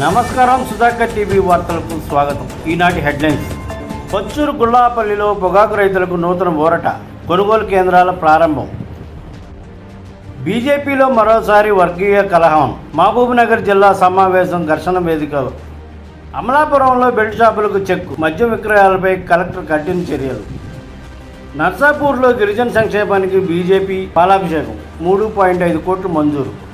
నమస్కారం సుధాకర్ టీవీ వార్తలకు స్వాగతం. ఈనాటి హెడ్లైన్స్. పచ్చూరు గుల్లాపల్లిలో పొగాకు రైతులకు నూతన ఊరట కొనుగోలు కేంద్రాల ప్రారంభం. బీజేపీలో మరోసారి వర్గీయ కలహం. మహబూబ్నగర్ జిల్లా సమావేశం ఘర్షణ వేదికలు అమలాపురంలో బెల్ట్ షాపులకు చెక్కు మద్యం విక్రయాలపై కలెక్టర్ కఠిన చర్యలు. నర్సాపూర్లో గిరిజన సంక్షేమానికి బీజేపీ పాలాభిషేకం మూడు పాయింట్ ఐదు కోట్లు మంజూరు.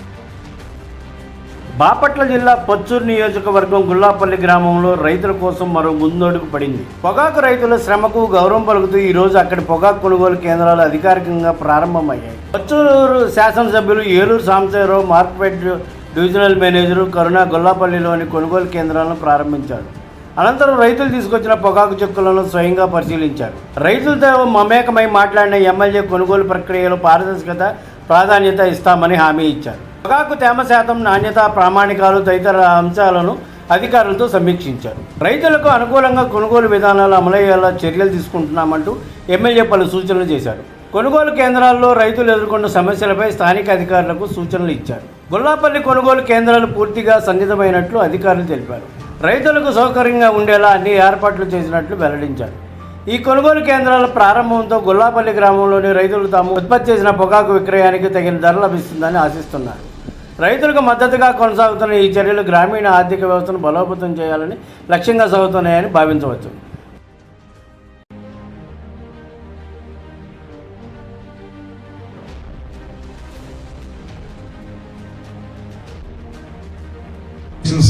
బాపట్ల జిల్లా పచ్చూరు నియోజకవర్గం గుల్లాపల్లి గ్రామంలో రైతుల కోసం మరో ముందడుగు పడింది. పొగాకు రైతుల శ్రమకు గౌరవం పలుకుతూ ఈ రోజు అక్కడి పొగాకు కొనుగోలు కేంద్రాలు అధికారికంగా ప్రారంభమయ్యాయి. పచ్చూరు శాసనసభ్యులు Eluru Sambasivarao market divisional manager Karuna గుల్లాపల్లిలోని కొనుగోలు కేంద్రాలను ప్రారంభించారు. అనంతరం రైతులు తీసుకొచ్చిన పొగాకు చెక్కులను స్వయంగా పరిశీలించారు. రైతులతో మమేకమై మాట్లాడిన ఎమ్మెల్యే కొనుగోలు ప్రక్రియలో పారదర్శకత ప్రాధాన్యత ఇస్తామని హామీ ఇచ్చారు. పొగాకు తేమ శాతం నాణ్యత ప్రామాణికాలు తదితర అంశాలను అధికారులతో సమీక్షించారు. రైతులకు అనుకూలంగా కొనుగోలు విధానాలు అమలయ్యేలా చర్యలు తీసుకుంటున్నామంటూ ఎమ్మెల్యే పలు సూచనలు చేశారు. కొనుగోలు కేంద్రాల్లో రైతులు ఎదుర్కొన్న సమస్యలపై స్థానిక అధికారులకు సూచనలు ఇచ్చారు. గుల్లాపల్లి కొనుగోలు కేంద్రాలు పూర్తిగా సన్నిధమైనట్లు అధికారులు తెలిపారు. రైతులకు సౌకర్యంగా ఉండేలా అన్ని ఏర్పాట్లు చేసినట్లు వెల్లడించారు. ఈ కొనుగోలు కేంద్రాల ప్రారంభంతో గుల్లాపల్లి గ్రామంలోని రైతులు తాము ఉత్పత్తి చేసిన పొగాకు విక్రయానికి తగిన ధర లభిస్తుందని ఆశిస్తున్నారు. రైతులకు మద్దతుగా కొనసాగుతున్న ఈ చర్యలు గ్రామీణ ఆర్థిక వ్యవస్థను బలోపేతం చేయాలని లక్ష్యంగా సాగుతున్నాయని భావించవచ్చు.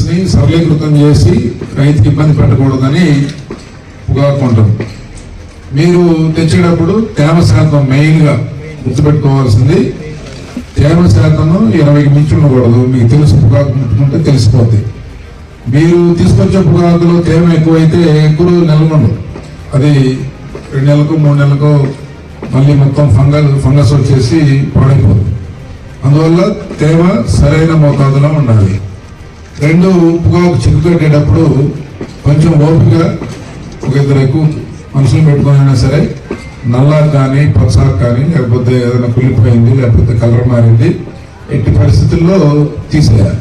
ని సరళీకృతం చేసి రైతుకి ఇబ్బంది పెట్టకూడదని పొగాకు మీరు తెచ్చేటప్పుడు తేమ శాతం మెయిన్గా గుర్తుపెట్టుకోవాల్సింది తేమ శాతం ఇరవైకి మించి ఉండకూడదు మీకు తెలుసు పొగాకు ముట్టుకుంటే తెలిసిపోద్ది. మీరు తీసుకొచ్చే పొగాకులో తేమ ఎక్కువైతే ఎక్కువ నెలకొండదు అది రెండు నెలలకు మూడు నెలలకు మళ్ళీ మొత్తం ఫంగల్ ఫంగస్ వచ్చేసి పాడైపోతుంది అందువల్ల తేమ సరైన మోతాదులో ఉండాలి. రెండు పొగాకు చిక్కుకట్టేటప్పుడు కొంచెం ఓపిక ఒక ఇద్దరు ఎక్కువ మనుషులు పెట్టుకునైనా సరే నల్లాకు కానీ పచ్చాకు కానీ లేకపోతే ఏదైనా కులిపోయింది లేకపోతే కలర్ మారింది ఎట్టి పరిస్థితుల్లో తీసేయాలి.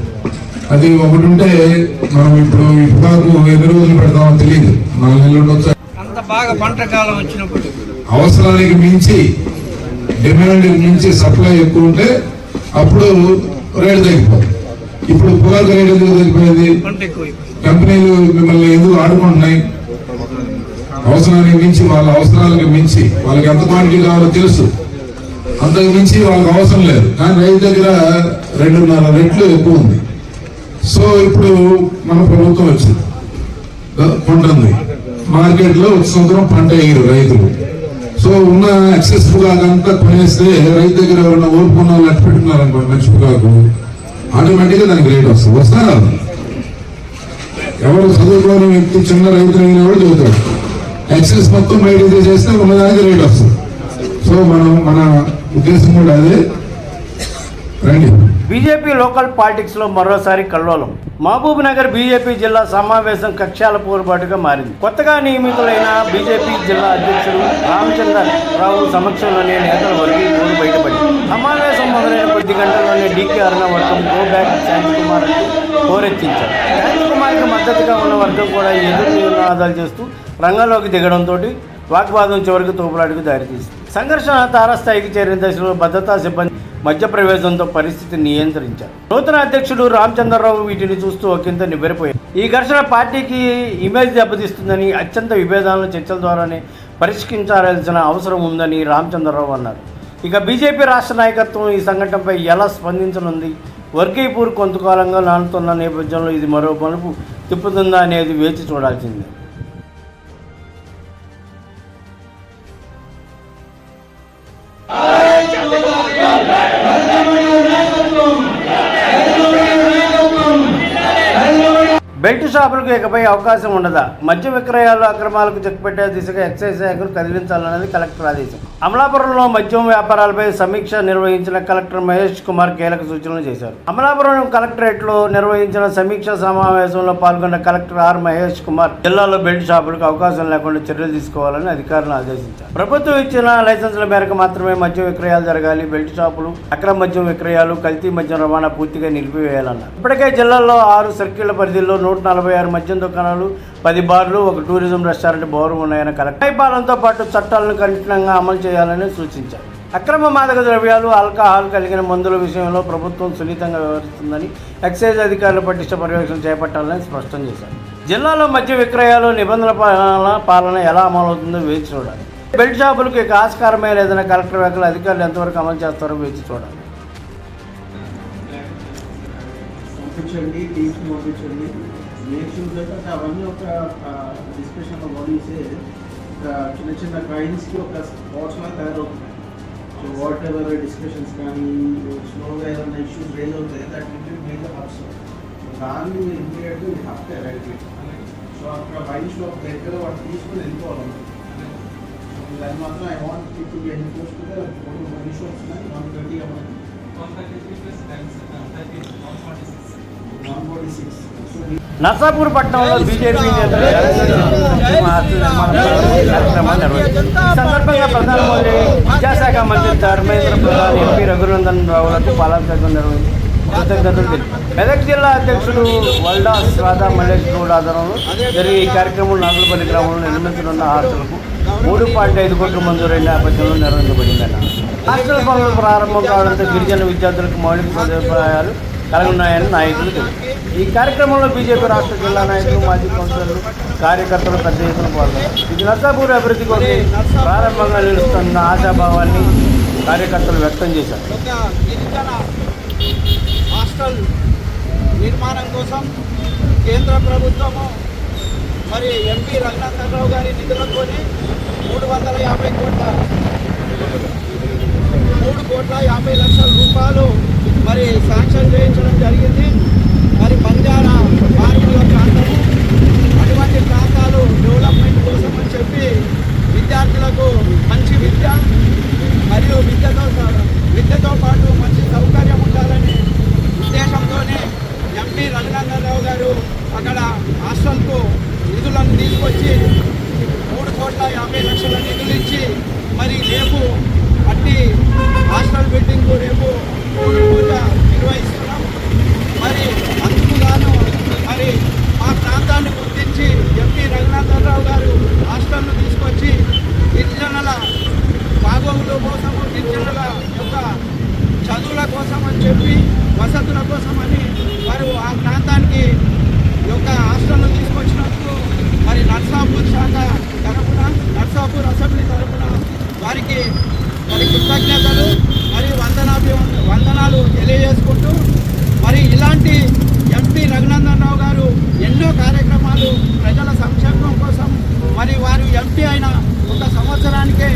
అది ఒకటి ఉంటే మనం ఇప్పుడు పొగాకు ఎన్ని రోజులు పెడతామో తెలియదు. నాలుగు నెలలు అంత బాగా పంట కాలం వచ్చినప్పుడు. అవసరానికి మించి డిమాండ్ మించి సప్లై ఎక్కువ ఉంటే అప్పుడు రేటు తగ్గిపోతుంది ఇప్పుడు పొగాకు రేటు ఎందుకు తగ్గిపోయింది? కంపెనీలు మిమ్మల్ని ఎందుకు ఆడుకుంటున్నాయి? అవసరానికి మించి వాళ్ళ అవసరాలకు మించి వాళ్ళకి ఎంత క్వాంటిటీ కావాలో తెలుసు. అంతకు మించి వాళ్ళకి అవసరం లేదు. కానీ రైతు దగ్గర రెండున్నర రెట్లు ఎక్కువ ఉంది. సో ఇప్పుడు మన ప్రభుత్వం వచ్చింది. ఉంటుంది మార్కెట్లో సంవత్సరం పంట వేయరు రైతులు. సో ఉన్న ఎక్సెస్ పొగాకు అంతా కొనేస్తే రైతు దగ్గర ఎవరైనా ఓపుకున్న వాళ్ళు అట్టు పెట్టుకున్నారు అనుకోండి మంచి పొగాకు. ఆటోమేటిక్గా దానికి రేట్ వస్తుంది. వస్తారా? ఎవరు చదువుకోని వ్యక్తి చిన్న రైతులు అయినా కూడా చదువుతాడు. ఎక్సెస్ మొత్తం బయట చేస్తే ఉన్నదానికి రేట్ వస్తుంది. సో మనం మన ఉద్దేశం కూడా అదే. రండి. బీజేపీ లోకల్ పాలిటిక్స్లో మరోసారి కల్లోలం. మహబూబ్ నగర్ బీజేపీ జిల్లా సమావేశం కక్షాల పోరుబాటుగా మారింది. కొత్తగా నియమితులైన బీజేపీ జిల్లా అధ్యక్షుడు రామచంద్ర రావు సమక్షంలోనే నేతల వర్గీ బయటపడింది. సమావేశం మొదలైన కొద్ది గంటల్లోనే డీకే అరుణ వర్గం గో బ్యాక్ శాంతికుమార్ హోరెత్తించారు. శాంతికుమార్కి మద్దతుగా ఉన్న వర్గం కూడా ఎదురు నినాదాలు చేస్తూ రంగంలోకి దిగడంతో వాగ్వాదం చివరికి తోపులాడికి దారితీసింది. సంఘర్షణ తారస్థాయికి చేరిన దశలో భద్రతా సిబ్బంది మధ్యప్రవేశంతో పరిస్థితిని నియంత్రించారు. నూతన అధ్యక్షుడు రామచంద్రరావు వీటిని చూస్తూ ఒకంత నివ్వెరపోయారు. ఈ ఘర్షణ పార్టీకి ఇమేజ్ దెబ్బతీస్తుందని అత్యంత విభేదాలను చర్చల ద్వారానే పరిష్కరించాల్సిన అవసరం ఉందని రామచంద్రరావు అన్నారు. ఇక బీజేపీ రాష్ట్ర నాయకత్వం ఈ సంఘటనపై ఎలా స్పందించనుంది? వర్గీపూర్ కొంతకాలంగా నానుతున్న నేపథ్యంలో ఇది మరో మలుపు తిప్పుతుందా అనేది వేచి చూడాల్సిందే. బెల్ట్ షాపులకు ఇకపై అవకాశం ఉండదా? మద్య విక్రయాలు అక్రమాలకు చెక్పెట్టే దిశగా ఎక్సైజ్ శాఖను కదిలించాలన్నది కలెక్టర్ ఆదేశం. అమలాపురంలో మద్యం వ్యాపారాలపై సమీక్ష నిర్వహించిన కలెక్టర్ మహేష్ కుమార్ కీలక సూచనలు చేశారు. అమలాపురం కలెక్టరేట్లో నిర్వహించిన సమీక్ష సమావేశంలో పాల్గొన్న కలెక్టర్ ఆర్ మహేష్ కుమార్ జిల్లాలో బెల్ట్ షాపులకు అవకాశం లేకుండా చర్యలు తీసుకోవాలని అధికారులను ఆదేశించారు. ప్రభుత్వం ఇచ్చిన లైసెన్సుల మేరకు మాత్రమే మద్యం విక్రయాలు జరగాలి బెల్ట్ షాపులు అక్రమ మద్యం విక్రయాలు కల్తీ మద్యం రవాణా పూర్తిగా నిలిపివేయాలన్నారు. ఇప్పటికే జిల్లాలో ఆరు సర్కిళ్ళ పరిధిలో నూట నలభై ఆరు మద్యం దుకాణాలు పది బార్లు ఒక టూరిజం రెస్టారెంట్ బోరు ఉన్నాయని కలెక్టర్ పాలనతో పాటు చట్టాలను కఠినంగా అమలు చేయాలని సూచించారు. అక్రమ మాదక ద్రవ్యాలు ఆల్కహాల్ కలిగిన మందుల విషయంలో ప్రభుత్వం సున్నితంగా వ్యవహరిస్తుందని ఎక్సైజ్ అధికారులు పటిష్ట పర్యవేక్షణ చేపట్టాలని స్పష్టం చేశారు. జిల్లాలో మద్య విక్రయాలు నిబంధనల పాలన పాలన ఎలా అమలవుతుందో వేచి చూడాలి. బెల్ట్ షాపులకు ఇక ఆస్కారమే లేదని కలెక్టర్ వ్యాఖ్యలు అధికారులు ఎంతవరకు అమలు చేస్తారో వేచి చూడాలి. పంపించండి టీమ్స్ పంపించండి. మేక్ షూర్ దట్ అవన్నీ ఒక డిస్కషన్ బాడీసే ఒక చిన్న చిన్న కాయిన్స్కి ఒక స్పాట్స్ లా తయారవుతుంది సో వాట్ ఎవర్ డిస్కషన్స్ కానీ స్లోగా ఏదైనా ఇష్యూస్ రేజ్ అవుతాయి that will be make hubs దాన్ని ఇమీడియట్గా హ్యావ్ టు ఎవాక్యుయేట్ సో అక్కడ వైన్ షాప్ దగ్గర వాటి తీసుకుని వెళ్ళిపోవాలి దాన్ని మాత్రం ఐ వాంట్ పీపుల్ ఎన్ని post wine shops one thirty one forty six so Narsapur పట్టణంలో బీజేపీ నేతలు కార్యక్రమాన్ని నిర్వహించారు. ఈ సందర్భంగా ప్రధానమంత్రి విద్యాశాఖ మంత్రి ధర్మేంద్ర ప్రధాన్ ఎంపీ రఘునందన్ రావులకు పాలాభిషేకం కృతజ్ఞతలు మెదక్ జిల్లా అధ్యక్షుడు వల్డా శ్రాదా మల్లేష్ గౌడ్ ఆధ్వర్యంలో జరిగే ఈ కార్యక్రమం నాగులపల్లి గ్రామంలో నిర్మించనున్న హాస్టల్కు మూడు పాయింట్ ఐదు కోట్ల మంజూరైన నేపథ్యంలో నిర్వహించబడిందన్న హాస్టల్ పనులు ప్రారంభం కావడంతో గిరిజన విద్యార్థులకు మౌలిక సదుపాయాలు కలగనున్నాయని నాయకులు తెలిపారు ఈ కార్యక్రమంలో బీజేపీ రాష్ట్ర జిల్లా నాయకులు మాజీ కౌన్సిలర్లు కార్యకర్తలు పెద్ద ఎత్తున పాల్గొన్నారు. ఇది నర్సాపూర్ అభివృద్ధి కోసం ప్రారంభంగా నిలుస్తున్న ఆశాభావాన్ని కార్యకర్తలు వ్యక్తం చేశారు. హాస్టల్ నిర్మాణం కోసం కేంద్ర ప్రభుత్వము మరి ఎంపీ రఘునందనరావు గారి నిధులతోనే మూడు వందల యాభై కోట్ల మూడు కోట్ల యాభై లక్షల రూపాయలు మరి శాంక్షన్ చేయించడం జరిగింది. మరి బంజారా మారుమూల ప్రాంతము. అటువంటి ప్రాంతాలు డెవలప్మెంట్ కోసం అని చెప్పి విద్యార్థులకు మంచి విద్య మరియు విద్యతో విద్యతో పాటు మంచి సౌకర్యం ఉండాలని ఉద్దేశంతోనే ఎంపీ రఘునందనరావు గారు అక్కడ హాస్టల్కు నిధులను తీసుకొచ్చి మూడు కోట్ల యాభై లక్షల నిధులు ఇచ్చి మరి రేపు అట్టి హాస్టల్ బిల్డింగ్ రేపు పూజ నిర్వహిస్తున్నాం మరి అందుకుగాను మరి మా ప్రాంతాన్ని గుర్తించి ఎంపీ రఘునాథరావు గారు హాస్టల్ను తీసుకొచ్చి గిరిజనుల బాగోగుల కోసం గిరిజనుల యొక్క చదువుల కోసం అని చెప్పి వసతుల కోసం అని వారు ఆ ప్రాంతానికి యొక్క హాస్టల్ను తీసుకొచ్చినందుకు మరి నర్సాపూర్ శాఖ తరఫున నర్సాపూర్ అసెంబ్లీ తరపున వారికి మరి కృతజ్ఞతలు. వందనాభి వందనాలు తెలియజేసుకుంటూ మరి ఇలాంటి ఎంపీ రఘునందనరావు గారు ఎన్నో కార్యక్రమాలు ప్రజల సంక్షేమం కోసం మరి వారు ఎంపీ అయిన ఒక సంవత్సరానికే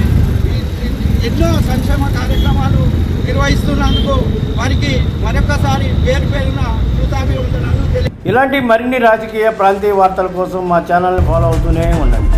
ఎన్నో సంక్షేమ కార్యక్రమాలు నిర్వహిస్తున్నందుకు వారికి మరొకసారి పేరు పేరున కృతాభివందనాలు తెలియ ఇలాంటి మరిన్ని రాజకీయ ప్రాంతీయ వార్తల కోసం మా ఛానల్ని ఫాలో అవుతూనే ఉండండి.